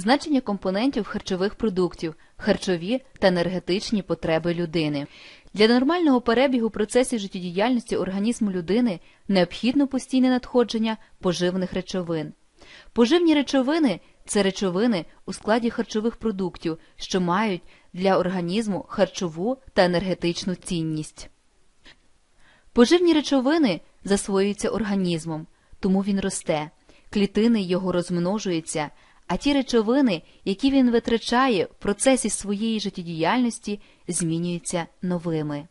значення компонентів харчових продуктів, харчові та енергетичні потреби людини. Для нормального перебігу процесів життєдіяльності організму людини необхідно постійне надходження поживних речовин. Поживні речовини це речовини у складі харчових продуктів, що мають для організму харчову та енергетичну цінність. Поживні речовини засвоюються організмом, тому він росте, клітини його розмножуються, а ті речовини, які він витрачає в процесі своєї життєдіяльності, змінюються новими.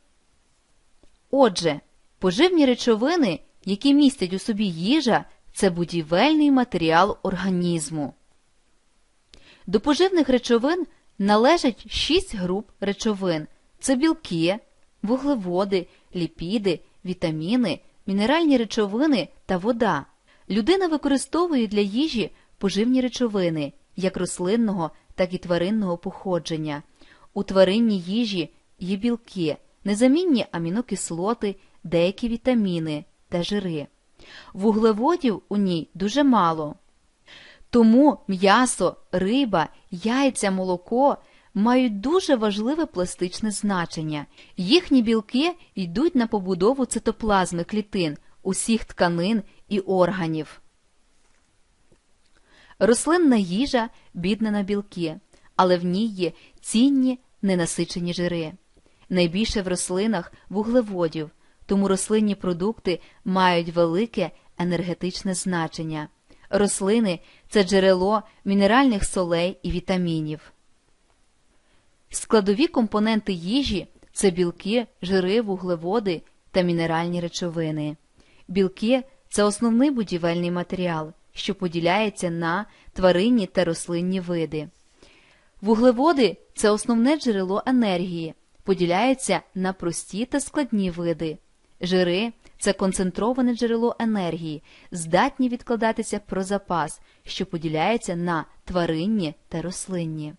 Отже, поживні речовини, які містять у собі їжа, це будівельний матеріал організму. До поживних речовин належать шість груп речовин: це білки, вуглеводи, ліпіди, вітаміни, мінеральні речовини та вода. Людина використовує для їжі поживні речовини як рослинного, так і тваринного походження. У тваринній їжі є білки, незамінні амінокислоти, деякі вітаміни та жири. Вуглеводів у ній дуже мало. Тому м'ясо, риба, яйця, молоко мають дуже важливе пластичне значення. Їхні білки йдуть на побудову цитоплазми клітин, усіх тканин і органів. Рослинна їжа бідна на білки, але в ній є цінні ненасичені жири. Найбільше в рослинах вуглеводів, тому рослинні продукти мають велике енергетичне значення. Рослини це джерело мінеральних солей і вітамінів. Складові компоненти їжі це білки, жири, вуглеводи та мінеральні речовини. Білки це основний будівельний матеріал, що поділяється на тваринні та рослинні види. Вуглеводи це основне джерело енергії, поділяється на прості та складні види. Жири це концентроване джерело енергії, здатні відкладатися про запас, що поділяється на тваринні та рослинні.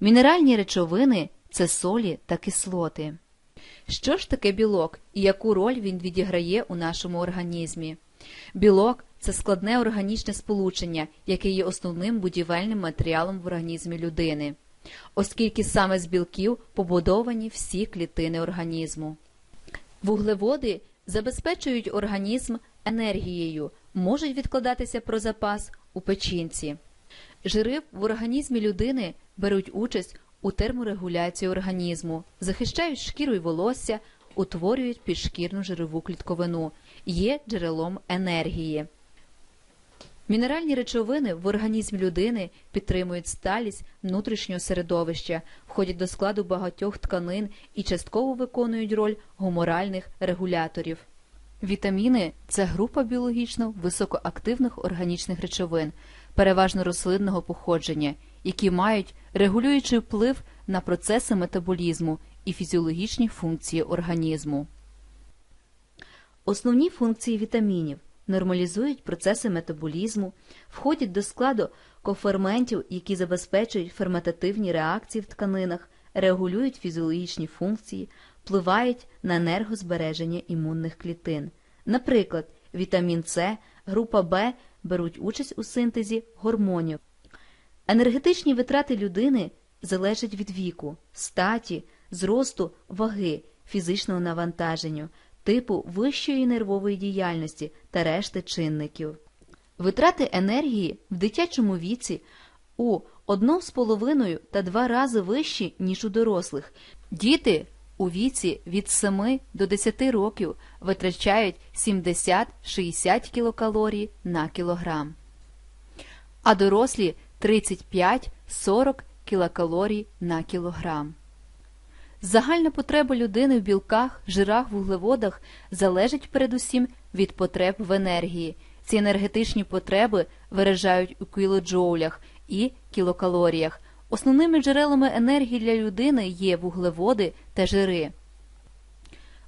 Мінеральні речовини це солі та кислоти. Що ж таке білок і яку роль він відіграє у нашому організмі? Білок це складне органічне сполучення, яке є основним будівельним матеріалом в організмі людини, оскільки саме з білків побудовані всі клітини організму. Вуглеводи забезпечують організм енергією, можуть відкладатися про запас у печінці. Жири в організмі людини беруть участь у терморегуляції організму, захищають шкіру і волосся, утворюють підшкірну жирову клітковину, є джерелом енергії. Мінеральні речовини в організмі людини підтримують сталість внутрішнього середовища, входять до складу багатьох тканин і частково виконують роль гуморальних регуляторів. Вітаміни це група біологічно високоактивних органічних речовин, переважно рослинного походження, які мають регулюючий вплив на процеси метаболізму і фізіологічні функції організму. Основні функції вітамінів нормалізують процеси метаболізму, входять до складу коферментів, які забезпечують ферментативні реакції в тканинах, регулюють фізіологічні функції, впливають на енергозбереження імунних клітин. Наприклад, вітамін С, група Б беруть участь у синтезі гормонів. Енергетичні витрати людини залежать від віку, статі, зросту, ваги, фізичного навантаження, типу вищої нервової діяльності та решти чинників. Витрати енергії в дитячому віці у 1,5 та 2 рази вищі, ніж у дорослих. Діти у віці від 7 до 10 років витрачають 70-60 кілокалорій на кілограм, а дорослі 35-40 кілокалорій на кілограм. Загальна потреба людини в білках, жирах, вуглеводах залежить передусім від потреб в енергії. Ці енергетичні потреби виражають у кілоджоулях і кілокалоріях. Основними джерелами енергії для людини є вуглеводи та жири.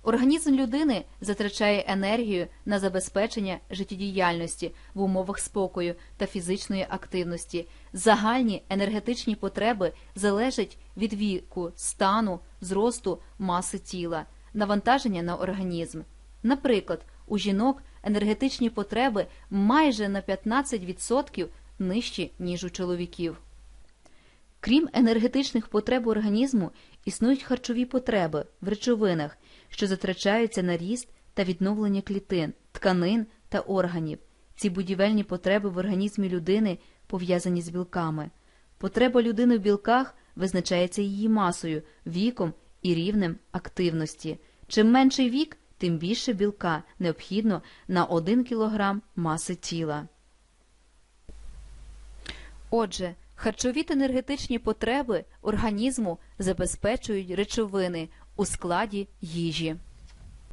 Організм людини затрачає енергію на забезпечення життєдіяльності в умовах спокою та фізичної активності. Загальні енергетичні потреби залежать від віку, стану, зросту, маси тіла, навантаження на організм. Наприклад, у жінок енергетичні потреби майже на 15% нижчі, ніж у чоловіків. Крім енергетичних потреб організму, існують харчові потреби в речовинах, що затрачаються на ріст та відновлення клітин, тканин та органів. Ці будівельні потреби в організмі людини пов'язані з білками. Потреба людини в білках визначається її масою, віком і рівнем активності. Чим менший вік, тим більше білка необхідно на 1 кг маси тіла. Отже, харчові та енергетичні потреби організму забезпечують речовини у складі їжі.